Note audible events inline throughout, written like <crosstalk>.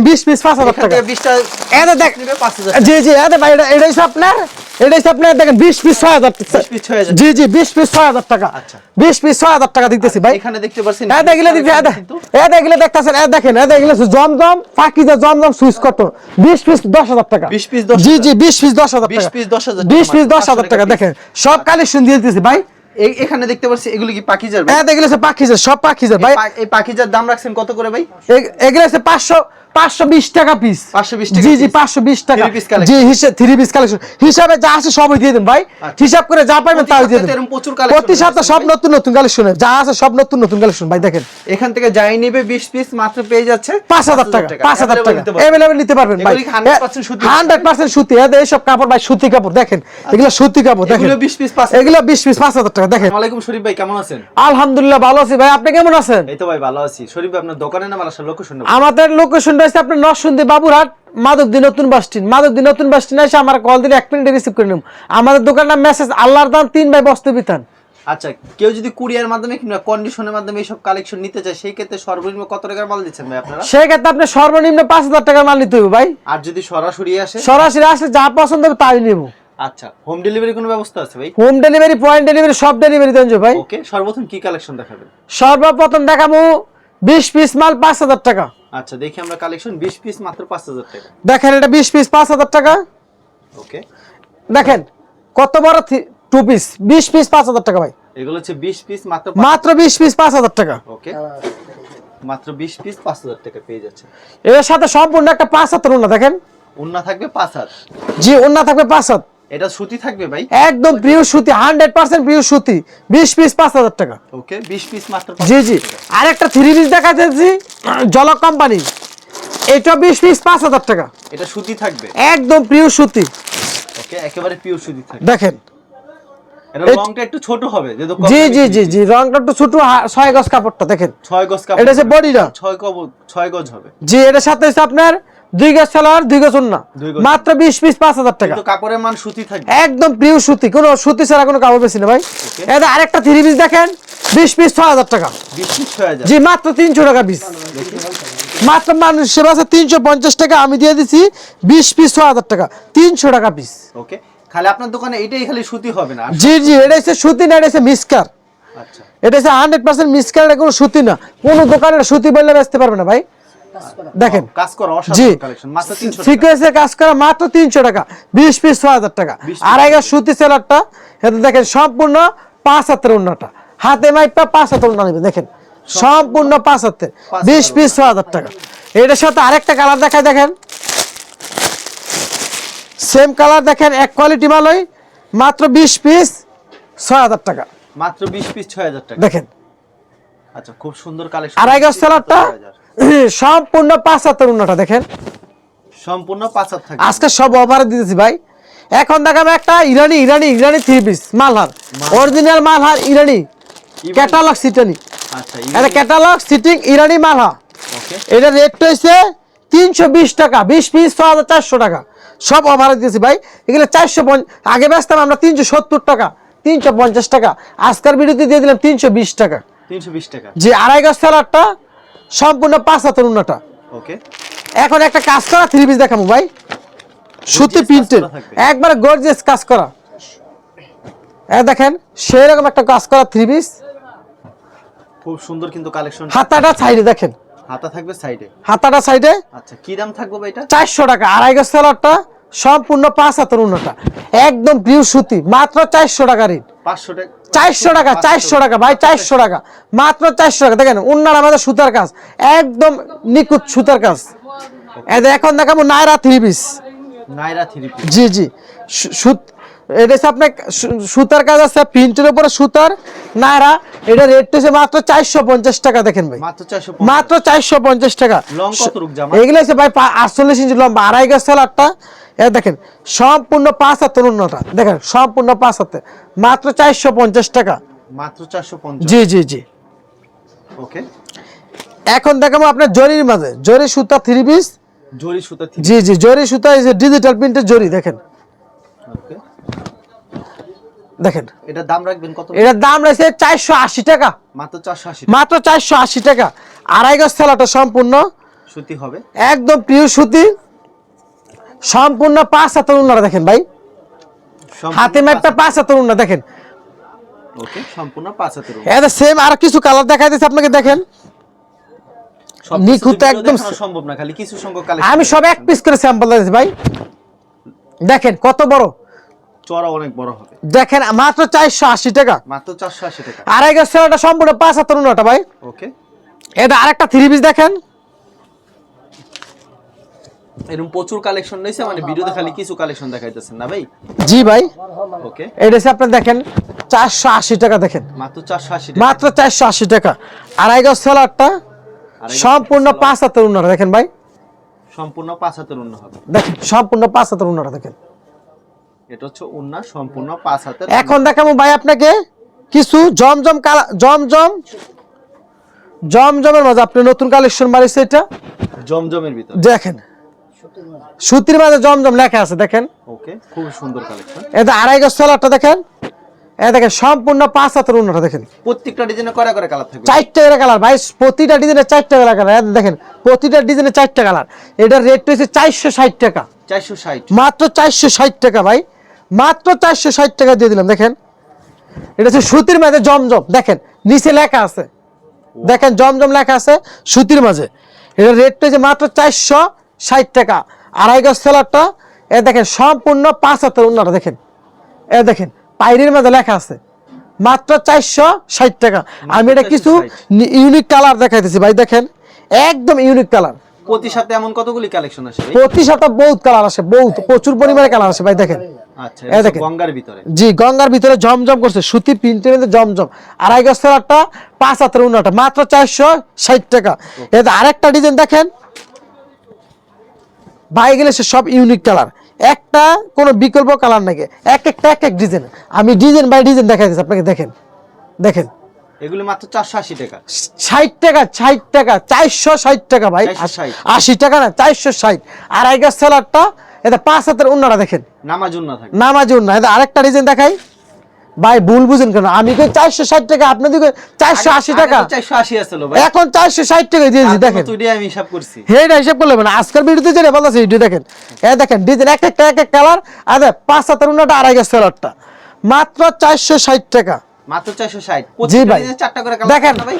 বিশ পিস পাঁচ হাজার এখান টাকা। 20টা এটা দেখ 5000 জি জি এটা ভাই এটা এটা আপনার এটা আপনার দেখেন বিশ পিস ছয় হাজার 20 পিস 6000 জি জি বিশ পিস ছয় হাজার টাকা। আচ্ছা। বিশ পিস ছয় হাজার টাকা দিতেছি ভাই। এখানে দেখতে পাচ্ছেন এ দেখলে দিতে এ দেখ- কিন্তু এ দেখলে দেখেন এ দেখলে জমজম ফাঁকিজা জমজম সুইচ কত বিশ পিস দশ হাজার টাকা। 20 পিস 10,000 জি জি পিস হাজার 20 পিস 10,000 বিশ পিস টাকা মাত্র টাকা দেখেন সব কালেকশন দিয়ে দিতেছি ভাই। এখানে দেখতে পাচ্ছি এগুলো কি পাখিজার ভাই? এ দেখলে হচ্ছে সব পাখিজা ভাই। এই পাখিজার দাম রাখছেন কত করে ভাই? এগুলো হচ্ছে পাঁচশো পাঁচশো বিশ টাকা পিস 520 টাকা জি জি piece। পাঁচশো বিশ টাকা। জি হিসেবে থ্রি পিস কালেকশন হিসাবে যা আছে সবই দিয়ে দেন ভাই। আচ্ছা। হিসাব করে যা প্রতি তাই দিয়ে দেন। প্রতি সপ্তাহে সব নতুন নতুন কালেকশন যা আছে সব নতুন নতুন কালেকশন ভাই দেখেন। এখান থেকে যাই নিবে 20 পিস মাত্র পেয়ে যাচ্ছে পাঁচ হাজার টাকা পাঁচ হাজার টাকা। Available নিতে পারবেন। ভাই। 100% সুতি? হান্ড্রেড পার্সেন্ট সুতি। এদের এইসব কাপড় ভাই সুতি কাপড় দেখেন। এগুলো সুতি কাপড় দেখেন। এগুলো 20 পিস পাঁচ এগুলো বিশ পিস পাঁচ হাজার টাকা দেখেন। আসসালামু আলাইকুম শরীফ ভাই কেমন আছেন? আলহামদুলিল্লাহ ভালো আছি ভাই। আপনি কেমন আছেন? এই তো ভাই ভালো আছি। শরীফ ভাই আপনার লোকেশন আমাদের লোকেশন রয়েছে আপনার নরসিংদী বাবুরহাট মাধবদী নতুন বাস স্ট্যান্ড মাধবদী নতুন বাস স্ট্যান্ড এসে আমার কল দিলে এক মিনিটে রিসিভ করে নিব। আমাদের দোকানের নাম মেসেজ আল্লাহর দান তিন ভাই বস্তু বিতান আচ্ছা কেউ যদি কুরিয়ার মাধ্যমে কিংবা কন্ডিশনের মাধ্যমে এইসব কালেকশন নিতে চায় সেই ক্ষেত্রে সর্বনিম্ন কত টাকার মাল দিচ্ছেন ভাই আপনারা? সেক্ষেত্রে আপনি সর্বনিম্ন পাঁচ হাজার টাকার মাল নিতে হবে ভাই। আর যদি সরাসরি আসে? সরাসরি আসলে যা পছন্দ হবে তাই নেব। আচ্ছা হোম ডেলিভারি কোনো ব্যবস্থা আছে ভাই? হোম ডেলিভারি পয়েন্ট ডেলিভারি সব ডেলিভারি দেন ভাই। ওকে সর্বপ্রথম কি কালেকশন দেখাবেন? সর্বপ্রথম দেখাবো বিশ পিস মাল পাঁচ হাজার টাকা। আচ্ছা দেখি আমরা কালেকশন 20 পিস মাত্র 5000 টাকা। দেখেন এটা বিশ পিস পাঁচ হাজার টাকা। ওকে দেখেন কত বড় টু পিস বিশ পিস পাঁচ হাজার টাকা ভাই। এগুলো হচ্ছে 20 পিস মাত্র মাত্র বিশ পিস পাঁচ হাজার টাকা। ওকে মাত্র 20 পিস 5000 টাকা পেয়ে যাচ্ছে। এর সাথে সম্পূর্ণ একটা পাঁচ হাতের ওনা দেখেন। উন্না থাকবে 5000 জি ওনা থাকবে পাঁচ হাত। এটা সুতি থাকবে ভাই? একদম সুতি হান্ড্রেড পার্সেন্ট প্রিয় সুতি। বিশ পিস পাঁচ হাজার টাকা। ওকে 20 পিস মাত্র জি জি। আরেকটা থ্রি পিস জলক কোম্পানি এটা বিশ পিস পাঁচ হাজার টাকা। এটা সুতি থাকবে? একদম সুতি। ওকে একেবারে পিওর সুতি থাকবে। দেখেন। রংটা একটু ছোট হবে জি জি জি জি রংটা একটু ছোট গজ কাপড়টা দেখেন। 6 গজ কাপড় এটা হচ্ছে বডিটা। 6 কব 6 গজ হবে। জি এটার সাথে আপনার দুই গজ সালোয়ার দুই গজ ওন্না মাত্র বিশ পিস পাঁচ হাজার টাকা। কিন্তু কাপড়ের মান সুতি থাকবে। একদম প্রিয় সুতি। কোনো সুতি ছাড়া কোনো কাপড় বেশি না ভাই। এটা আরেকটা থ্রি পিস দেখেন বিশ পিস ছয় হাজার টাকা। 20 পিস 6000 জি মাত্র তিনশো টাকা পিস মাত্র মানুষ সেবা আছে তিনশো পঞ্চাশ টাকা আমি দিয়ে দিছি বিশ পিস ছয় হাজার টাকা। তিনশো টাকা পিস ওকে খালি আপনার দোকানে এটাই খালি সুতি হবে না জি জি এটা হচ্ছে সুতি না এটা হচ্ছে মিসকার আচ্ছা। এটা হচ্ছে হান্ড্রেড পার্সেন্ট মিসকার এটা কোনো সুতি না। কোনো দোকানে সুতি বললে বেচতে পারবে না ভাই। দেখেন। কাজ করা জি। অসাধারণ কালেকশন মাত্র 300 টাকা। সিকোয়েন্সের কাজ করা মাত্র তিনশো টাকা বিশ পিস ছয় হাজার টাকা। 20 আড়াই সুতি সেলারটা এতে দেখেন সম্পূর্ণ পাঁচ হাতের উন্নাটা হাতে মাইপটা পাঁচ হাতের উন্না নেবে দেখেন। সম্পূর্ণ পাঁচ হাতের পাঁচ বিশ হাতের পিস ছয় হাজার টাকা। এটার সাথে আরেকটা কালার দেখায় দেখেন। সেম কালার দেখেন এক কোয়ালিটি মালই মাত্র বিশ পিস ছয় হাজার টাকা। মাত্র 20 পিস 6000 টাকা। দেখেন। আচ্ছা খুব সুন্দর কালেকশন আড়াই গজ সেলারটা <coughs> সম্পূর্ণ পাঁচ হাতের উন্নাটা দেখেন। সম্পূর্ণ 5000 থাকবে। আজকে সব অফারে দিতেছি ভাই। এখন দেখাবো একটা ইরানি ইরানি ইরানি থ্রি পিস মালহার। অরিজিনাল মালহার ইরানি। ক্যাটালগ সিটানি আচ্ছা এটা ক্যাটালগ সিটিং ইরানি মালহা। ওকে এটা রেট হয়েছে তিনশো বিশ টাকা বিশ পিস ছ হাজার চারশো টাকা। সব অফারে দিয়েছি ভাই। এগুলো চারশো আগে বেচতাম আমরা তিনশো সত্তর টাকা তিনশো পঞ্চাশ টাকা। আজকের ভিডিওতে দিয়ে দিলাম তিনশো বিশ টাকা। 320 টাকা। যে আড়াই গাছ স্যালাডটা সম্পূর্ণ পাঁচ হাতের উন্নটা ওকে এখন একটা কাজ করা থ্রি পিস দেখাবো ভাই। সুতি প্রিন্টেড। একবারে গর্জিয়াস কাজ করা। দেখেন সেরকম একটা কাজ করা থ্রি পিস খুব সুন্দর কিন্তু কালেকশন হাতাটা সাইডে দেখেন। হাতা থাকবে সাইডে হাতাটা সাইডে আচ্ছা কি দাম থাকবে ভাই এটা? চারশো টাকা। আড়াই গাছ সেলারটা সম্পূর্ণ পাঁচ হাতের উন্নটা একদম প্রিয় সুতি মাত্র চারশো টাকা রেট 500 টাকা চারশো টাকা চারশো টাকা ভাই চারশো টাকা। মাত্র চারশো টাকা। দেখেন উন্নার আমাদের সুতার কাজ। একদম নিখুঁত সুতার কাজ। এখন দেখাবো নায়রা থ্রি পিস নাইরা থ্রি পিস জি জি। সুত এটা হচ্ছে আপনার সুতার কাজ আছে প্রিন্টের উপরে সুতার নায়রা এটা রেট হচ্ছে মাত্র চারশো পঞ্চাশ টাকা দেখেন ভাই। মাত্র চারশো পঞ্চাশ। টাকা। এগুলো হচ্ছে ভাই আটচল্লিশ ইঞ্চি লম্বা আড়াই গাছ সেলারটা এ দেখেন সম্পূর্ণ পাঁচ হাতের উন্নটা দেখেন সম্পূর্ণ পাঁচ হাতে। মাত্র চারশো পঞ্চাশ টাকা। মাত্র 450 জি জি জি। ওকে। এখন দেখাবো আপনার জরির মাঝে। জরি সুতা থ্রি পিস জরি সুতা জি জি জরি সুতা এই যে ডিজিটাল প্রিন্টের জরি দেখেন। ওকে। দেখেন। এটা দাম রাখবেন কত? এটার দাম রয়েছে চারশো আশি টাকা। মাত্র 480 মাত্র চারশো আশি টাকা। আড়াই গজ থালাটা সম্পূর্ণ। সুতি হবে। একদম প্রিয় সুতি। সম্পূর্ণ পাঁচ হাতের উন্নটা দেখেন ভাই। হাতে ম্যাপটা পাঁচ হাতের উন্না দেখেন। ওকে সম্পূর্ণ পাঁচ হাতের এটা সেম আর কিছু কালার দেখা দিচ্ছে আপনাকে দেখেন। নিখুঁত একদম- সম্ভব না খালি কিছু সংখ্যক কালেকশন আমি সব এক পিস করে স্যাম্পল দিয়েছি ভাই। দেখেন কত বড়। চড়া অনেক বড় হবে। দেখেন মাত্র চারশো আশি টাকা। মাত্র চারশো আশি টাকা। আড়াই গজ সেলাটা সম্পূর্ণ পাঁচ হাতের উন্নটা ভাই। ওকে। এটা আরেকটা থ্রি পিস দেখেন। এরকম প্রচুর কালেকশন রয়েছে মানে ভিডিওতে খালি কিছু কালেকশন দেখাইতেছেন না ভাই? জি ভাই। ওকে এটা হচ্ছে আপনি দেখেন চারশো আশি টাকা দেখেন। মাত্র চারশো আশি মাত্র চারশো আশি টাকা। আড়াই গজ সেলারটা সম্পূর্ণ পাঁচ হাতের উন্নটা দেখেন ভাই। সম্পূর্ণ পাঁচ হাতের উন্ন হবে। দেখেন সম্পূর্ণ পাঁচ হাতের উন্নটা দেখেন। এটা হচ্ছে উন্না সম্পূর্ণ পাঁচ হাতের এখন দেখাবো ভাই আপনাকে কিছু জমজম কালা জমজম জমজমের মাঝে আপনি নতুন কালেকশন বাড়িছে এটা? জমজমের ভিতর। দেখেন। সুতির মাঝে জমজম লেখা আছে দেখেন। ওকে খুব সুন্দর কালেকশন এটা আড়াই গজ সেলারটা দেখেন। এ দেখেন সম্পূর্ণ পাঁচ হাতের উন্নটা দেখেন। প্রত্যেকটা ডিজাইনে কয়টা করে কালার থাকবে? চারটে করে কালার ভাই প্রতিটা ডিজাইনের চারটে করে কালার দেখেন প্রতিটা ডিজাইনের চারটে কালার এটার রেট চারশো ষাট টাকা। চারশো ষাট। মাত্র চারশো ষাট টাকা ভাই। মাত্র চারশো ষাট টাকা দিয়ে দিলাম দেখেন। এটা হচ্ছে সুতির মাঝে জমজম দেখেন। নিচে লেখা আছে। দেখেন জমজম লেখা আছে সুতির মাঝে। এটা রেটটা যে মাত্র চারশো ষাট টাকা। আড়াই গজ সেলারটা এ দেখেন সম্পূর্ণ পাঁচ হাতের উন্নটা দেখেন। এ দেখেন পাইরির মাঝে লেখা আছে মাত্র চারশো ষাট টাকা। আমি এটা কিছু ইউনিক কালার দেখাইতেছি ভাই দেখেন একদম ইউনিক কালার। প্রতি এমন কতগুলি কালেকশন আসে প্রতি সপ্তাহ বহুত কালার আসে বহুত প্রচুর পরিমাণে কালার আসে ভাই দেখেন। আচ্ছা দেখেন। গঙ্গার ভিতরে। জি গঙ্গার ভিতরে জমজম করছে সুতি প্রিন্টের মধ্যে জমজম। আড়াই গজ সেলারটা পাঁচ হাতের উন্নটা মাত্র চারশো ষাট টাকা। এতে আরেকটা ডিজাইন দেখেন ভাই গেলে সে সব ইউনিক কালার একটা কোনো বিকল্প কালার নাকি এক একটা এক এক ডিজাইন আমি ডিজাইন বাই ডিজাইন দেখাই দিচ্ছি আপনাকে দেখেন। দেখেন। এগুলি মাত্র চারশো আশি টাকা। ষাট টাকা ষাট টাকা চারশো ষাট টাকা ভাই। 460 আশি টাকা না চারশো ষাট। আড়াই গজ সেলারটা এটা পাঁচ হাতের উন্নটা দেখেন। নামাজ উন্না থাকে। নামাজ না এটা আরেকটা ডিজাইন দেখাই। ভাই ভুল বুঝেন কেন? আমি কই চারশো ষাট টাকা আপনি দিকে চারশো আশি টাকা এখন চারশো ষাট টাকা দিয়েছি দেখেন। আমি হিসাব করছি। হেটা হিসাব করলে মানে আজকাল ভিডিওতে যেটা বলতেছে ভিডিও দেখেন। এ দেখেন ডিজাইন এক একটা এক এক কালার। আর পাঁচ হাতের উন্নটা আড়াই গেছে সেলারটা মাত্র চারশো ষাট টাকা। মাত্র চারশো ষাট। জি ভাই। চারটা করে কালার দেখেন ভাই?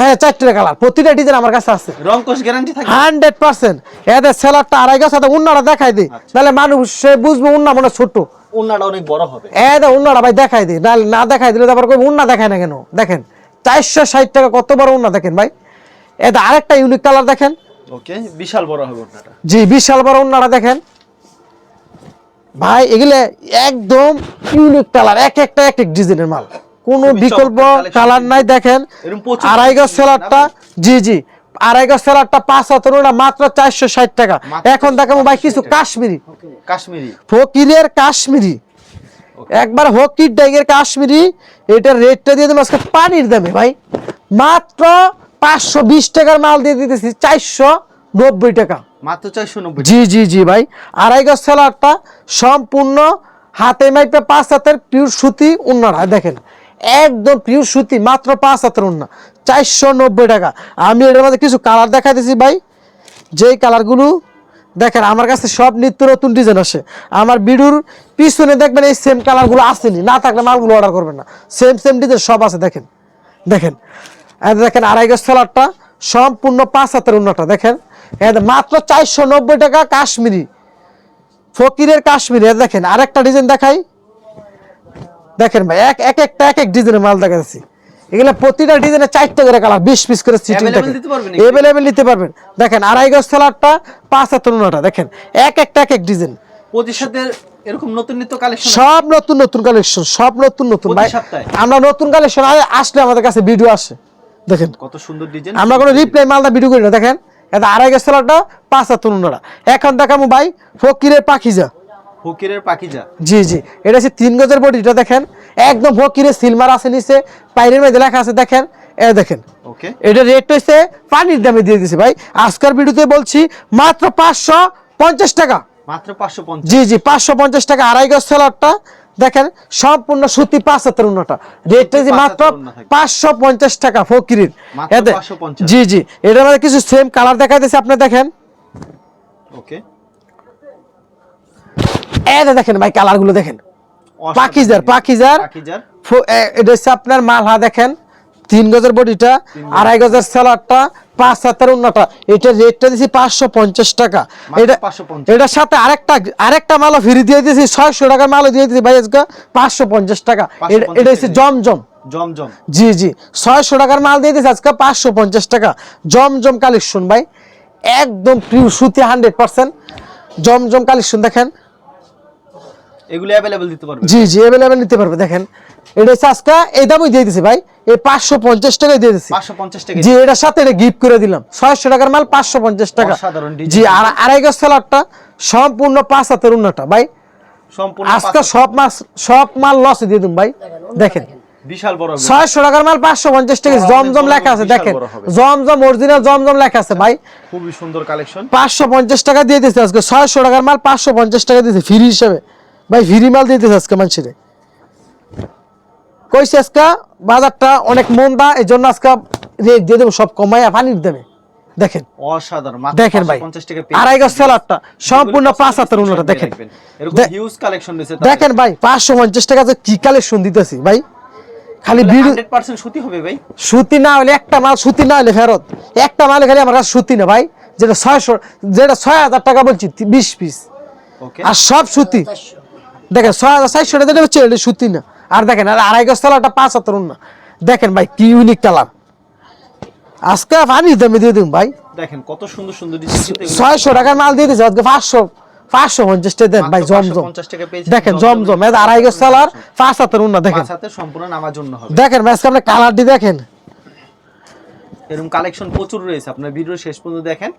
হ্যাঁ চারটে কালার। প্রতিটা ডিজাইন আমার কাছে আছে। গ্যারান্টি থাকে হান্ড্রেড পার্সেন্ট। এদের সেলারটা আড়াই গেছে উন্নাটা দেখাই দিই তাহলে মানুষ সে বুঝবে উন্না মনে ছোট উন্নাটা অনেক বড় হবে। এ দা উন্নাটা ভাই দেখাই দিই না না দেখাই দিলে তারপর কই উন্না দেখায় না কেন? দেখেন চারশো ষাট টাকা কত বড় উন্না দেখেন ভাই। এটা আরেকটা ইউনিক কালার দেখেন। ওকে বিশাল বড় হবে উন্নাটা। জি বিশাল বড় উন্নাটা দেখেন। ভাই এগুলো একদম ইউনিক কালার এক একটা এক এক ডিজাইনের মাল। কোনো বিকল্প কালার নাই দেখেন। আড়াই গজ সেলারটা জি জি। আড়াই গজ সেলারটা পাঁচ হাতের উন্না মাত্র চারশো ষাট টাকা। এখন দেখাবো ভাই কিছু কাশ্মীরি। কাশ্মীরি। ফকিরের কাশ্মীরি। একবার হকির ডাইগের কাশ্মীরি এটার রেটটা দিয়ে দিলাম আজকে পানির দামে ভাই। মাত্র পাঁচশো বিশ টাকার মাল দিয়ে দিতেছি চারশো নব্বই টাকা। মাত্র চারশো নব্বই জি জি জি ভাই। আড়াই গজ সেলারটা সম্পূর্ণ হাতে মাইপে পাঁচ হাতের পিউর সুতি উন্নারা দেখেন একদম পিওর সুতি, মাত্র পাঁচ হাতের উন্না চারশো নব্বই টাকা। আমি এটার মধ্যে কিছু কালার দেখা দিছি ভাই। যেই কালারগুলো দেখেন, আমার কাছে সব নিত্য নতুন ডিজাইন আসে। আমার বিডুর পিছনে দেখবেন এই সেম কালারগুলো আসেনি। না থাকলে মালগুলো অর্ডার করবেন না। সেম সেম ডিজাইন সব আছে, দেখেন। দেখেন দেখেন আড়াই গজ সেলারটা সম্পূর্ণ পাঁচ হাতের উন্নটা দেখেন। মাত্র চারশো নব্বই টাকা কাশ্মীরি, ফকিরের কাশ্মীরি দেখেন, আরেকটা ডিজাইন দেখাই। দেখেন ভাই এক এক একটা এক এক ডিজাইনের মাল দেখাচ্ছি এগুলো প্রতিটা ডিজাইনে চারটে করে কালার বিশ পিস করে সিটিং থাকে। এভেলেবেল নিতে পারবেন। দেখেন আড়াই গজ সেলারটা পাঁচ হাতের উন্নটা দেখেন এক একটা এক এক ডিজাইন প্রতি এরকম নতুন নিত্য কালেকশন সব নতুন নতুন কালেকশন সব নতুন নতুন। ভাই আমরা নতুন কালেকশন আসলে আমাদের কাছে ভিডিও আসে। দেখেন কত সুন্দর ডিজাইন আমরা কোনো রিপ্লাই মালদা ভিডিও করি না দেখেন। এটা আড়াই গেছে সেলারটা পাঁচ হাত উন্নটা। এখন দেখাবো ভাই ফকিরের পাখিজা। ফকিরের পাখিজা। জি জি। এটা হচ্ছে তিন গজের বডিটা দেখেন। একদম ফকিরের সিলমার আছে নিচে পাইরের মধ্যে লেখা আছে দেখেন। এ দেখেন। ওকে। এটা রেট হচ্ছে পানির দামে দিয়ে দিছি ভাই। আজকের ভিডিওতে বলছি মাত্র পাঁচশো পঞ্চাশ টাকা। মাত্র পাঁচশো পঞ্চাশ। জি জি পাঁচশো পঞ্চাশ টাকা আড়াই গজ সেলারটা। দেখেন সম্পূর্ণ সুতি পাঁচ হাতের উন্নটা। রেটটা যে মাত্র। পাঁচশো পঞ্চাশ টাকা ফকিরির। মাত্র এতে 550 জি জি। এটার মধ্যে কিছু সেম কালার দেখা দিয়েছে আপনি দেখেন। ওকে। এটা দেখেন ভাই কালারগুলো দেখেন। পাকিজার পাকিজার পাকিজার। ফো- এ- এটা হচ্ছে আপনার মালহা দেখেন। তিন গজের বডিটা আড়াই গজের সেলারটা পাঁচ হাতের উন্নটা। এটার রেটটা দিয়েছি পাঁচশো পঞ্চাশ টাকা। এটা এটার সাথে আরেকটা আরেকটা মালও ফ্রি দিয়ে দিয়েছি ছয়শো টাকার মালও দিয়ে দিয়েছি ভাই আজকে পাঁচশো পঞ্চাশ টাকা। এটা- হচ্ছে জমজম। জমজম। জি জি। ছয়শো টাকার মাল দিয়ে দিয়েছে আজকে পাঁচশো পঞ্চাশ টাকা। জমজম কালেকশন ভাই। একদম প্রিয় সুতি হান্ড্রেড পার্সেন্ট জমজম কালেকশন দেখেন। এগুলো অ্যাভেলেবল দিতে পারবে। জি জি অ্যাভেলেবেল নিতে পারবে দেখেন। এটা আজকে এই দামই দিয়ে দিছি ভাই। এই পাঁচশো পঞ্চাশ টাকায় দিয়ে দিছি। 550 টাকা জি এটার সাথে এটা গিফট করে দিলাম। ছয়শো টাকার মাল পাঁচশো পঞ্চাশ টাকা। অসাধারণ ডিজাইন। জি আর আড়াই গজ সালাডটা সম্পূর্ণ পাঁচ হাতের উন্নটা। ভাই সম্পূর্ণ আজকে সব মাস সব মাল লসে দিয়ে দিন ভাই। দেখেন বিশাল বড় হবে। ছয়শো টাকার মাল পাঁচশো পঞ্চাশ টাকা জমজম লেখা আছে দেখেন। জমজম অরিজিনাল জমজম লেখা আছে ভাই। খুবই সুন্দর কালেকশন পাঁচশো পঞ্চাশ টাকা দিয়ে দিচ্ছে আজকে। ছয়শো টাকার মাল পাঁচশো পঞ্চাশ টাকা দিয়েছে ফ্রি হিসেবে। ভাই ফ্রি মাল দিয়ে দিচ্ছে আজকে মানুষের। কইছে আজকে বাজারটা অনেক মন্দা এই জন্য আজকে রেট দিয়ে দেবো সব কমাইয়া পানির দেবে। দেখেন। অসাধারণ দেখেন ভাই 550 টাকা পেয়ে আড়াই গজ সেলারটা সম্পূর্ণ পাঁচ হাতের উন্নটা দেখেন। রাখবেন। এরকম দে- হিউজ কালেকশন দেখেন ভাই পাঁচশো পঞ্চাশ টাকা যে কি কালেকশন দিতেছি ভাই। খালি বিড়ি সুতি হবে ভাই। সুতি না হলে একটা মাল সুতি না হলে ফেরত। একটা মাল খালি আমার কাছে সুতি না ভাই যেটা ছয়শো যেটা ছয় হাজার টাকা বলছি বিশ পিস আর সব সুতি। দেখেন ছয় হাজার চারশো টাকা হচ্ছে এটা সুতি না। আর দেখেন আর আড়াই তালাটা পাঁচ হাতের না। দেখেন ভাই কি ইউনিক কালার। আজকে পানি দামে দিয়ে দিন ভাই। দেখেন কত সুন্দর সুন্দর ছয়শো টাকার মাল দিয়ে দিচ্ছে আজকে পাঁচশো পাঁচশো পঞ্চাশ টাকা দেন ভাই জমজম। 550 টাকা পেয়েছেন, দেখেন জমজম এটা আড়াই তালার পাঁচ হাতের দেখেন। সম্পূর্ণ নামার জন্য দেখেন আজকে আপনি কালারটি দেখেন। এরকম কালেকশন প্রচুর রয়েছে আপনার ভিডিও শেষ পর্যন্ত দেখেন।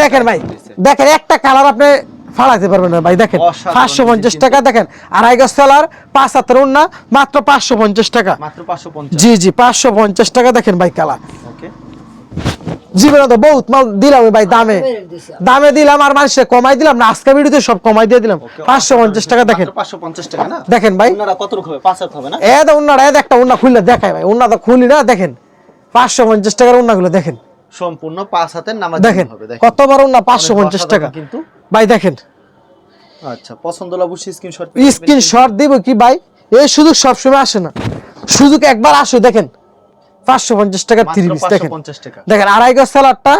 দেখেন ভাই দেখেন একটা কালার আপনি ফালাইতে পারবেন না ভাই দেখেন পাঁচশো পঞ্চাশ টাকা দেখেন আড়াই গজ সেলার পাঁচ হাতের উন্না মাত্র পাঁচশো পঞ্চাশ টাকা। জি জি পাঁচশো পঞ্চাশ টাকা দেখেন ভাই কালার। ওকে। জীবনে তো বহুত মাল দিলাম ভাই দামে। দামে দিলাম আর মানুষে কমাই দিলাম না আজকে ভিডিওতে সব কমাই দিয়ে দিলাম। পাঁচশো পঞ্চাশ টাকা দেখেন। পাঁচশো পঞ্চাশ টাকা না? দেখেন ভাই। কত না? এ তো উন্নাটা এ একটা উন্না খুললে দেখায় ভাই উন্না তো খুলি না দেখেন। পাঁচশো পঞ্চাশ টাকার উন্নাগুলো দেখেন। সম্পূর্ণ পাঁচ হাতের নামাজ দেখেন হবে দেখেন। কত বড় উন্না পাঁচশো পঞ্চাশ টাকা। কিন্তু। ভাই দেখেন। আচ্ছা পছন্দ হলে অবশ্যই স্ক্রিনশট স্ক্রিন শট দিব কি ভাই? এই সুযোগ সবসময় আসে না। সুযোগ একবার আসো দেখেন। পাঁচশো পঞ্চাশ মাত্র থ্রি পিস দেখেন 550 টাকা। দেখেন আড়াই গজ স্যালাডটা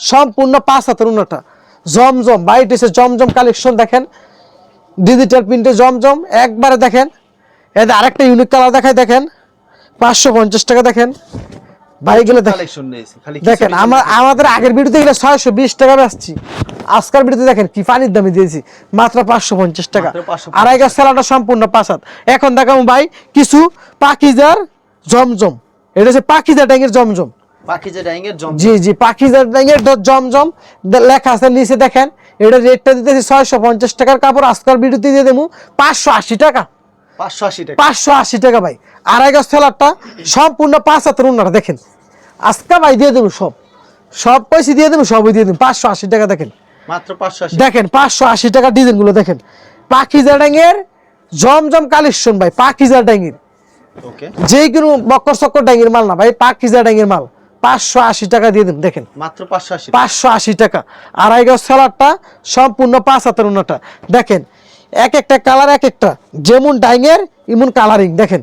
সম্পূর্ণ পাঁচ হাতের উন্নটা। জমজম বাইট এসে জমজম কালেকশন দেখেন। ডিজিটাল প্রিন্টে জমজম একবারে দেখেন। এদের আরেকটা ইউনিক কালার দেখায় দেখেন। পাঁচশো পঞ্চাশ টাকা দেখেন। বাইকগুলো দেখেন কালেকশন আমার আমাদের আগের ভিডিওতে গেলে ছয়শো বিশ টাকা বেচছি। আজকের ভিডিওতে দেখেন কি পানির দামে দিয়েছি। মাত্র পাঁচশো পঞ্চাশ টাকা। মাত্র 550 আড়াই গাছ স্যালাডটা সম্পূর্ণ পাঁচ হাত এখন দেখাবো ভাই কিছু পাকিজার জমজম। এটা হচ্ছে পাকিজা জমজম। জি জি জমজম। লেখা আছে নিচে দেখেন। এটা রেটটা দিতেছি ছয়শো পঞ্চাশ টাকার কাপড়। ভিডিওতে দিয়ে দেবো পাঁচশো আশি টাকা। পাঁচশো আশি টাকা। ভাই। আড়াই গাছ থ্যালারটা সম্পূর্ণ পাঁচ হাতের উন্নাটা দেখেন। আজকে ভাই দিয়ে দেবো সব। সব পয়সা দিয়ে দেবো সবই দিয়ে দেবো। পাঁচশো আশি টাকা দেখেন। মাত্র পাঁচশো আশি। দেখেন পাঁচশো আশি টাকা ডিজাইনগুলো দেখেন। পাখিজা ড্যাঙের জমজম কালেকশন ভাই পাখিজা ড্যাঙের। যে কোনো বক্কর চক্কর ড্যাঙের মাল না ভাই পাখিজা ড্যাঙের মাল। পাঁচশো আশি টাকা দিয়ে দেন দেখেন। মাত্র পাঁচশো আশি পাঁচশো আশি টাকা। আড়াই গজ সালাডটা সম্পূর্ণ পাঁচ হাতের উন্নটা দেখেন এক একটা কালার এক একটা যেমন ডাইংয়ের এমন কালারিং দেখেন।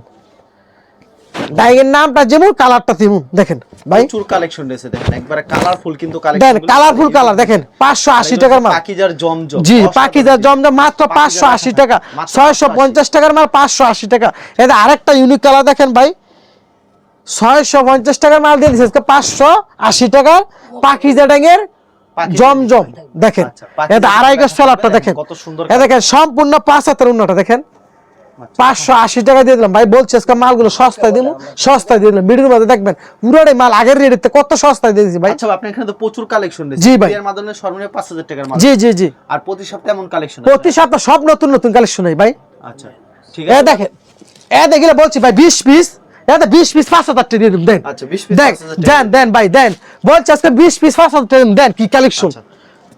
ডাইংয়ের নামটা যেমন কালারটা তেমন দেখেন ভাই। প্রচুর কালেকশন রয়েছে দেখেন একবারে কালারফুল কিন্তু দেখেন কালেকশন কালারফুল কালার দেখেন। পাঁচশো আশি টাকার মাল। পাকিজার জমজম জি পাকিজার জমজম মাত্র পাখিজার পাঁচশো আশি টাকা। মাত্র ছয়শো 580 পঞ্চাশ টাকার মাল পাঁচশো আশি টাকা। এটা আরেকটা ইউনিক কালার দেখেন ভাই। ছয়শো পঞ্চাশ টাকার মাল দিয়ে আশি টাকা পাখিজা ড্যাঙের পাখিজা জমজম দেখেন। আচ্ছা, এটা আড়াই গজ দেখেন, দেখেন। কত সুন্দর এ দেখেন সম্পূর্ণ পাঁচ হাতের উন্নটা দেখেন। আচ্ছা। পাঁচশো আশি টাকা দিয়ে দিলাম। ভাই বলছি আজকে মালগুলো সস্তায় দিব সস্তায় দিয়ে দিলাম। ভিডিওর মধ্যে দেখবেন পুরোটাই মাল আগের কত সস্তায় দিয়ে দিচ্ছি ভাই। আচ্ছা আপনার এখানে তো প্রচুর কালেকশন জি ভাই। এর মাধ্যমে সর্বনিম্ন পাঁচ হাজার টাকার মাল জি জি জি। আর প্রতি সপ্তাহে এমন কালেকশন প্রতি সপ্তাহ সব নতুন নতুন কালেকশন হয় ভাই। আচ্ছা ঠিক এ আছে। দেখেন এ দেখিলে বলছি ভাই বিশ পিস টাকা দিয়ে দিন দেন। আচ্ছা, 20 দেন দেন ভাই দেন। বলছি আজকে বিশ পিস পাঁচ হাজার টাকা দেন কি কালেকশন।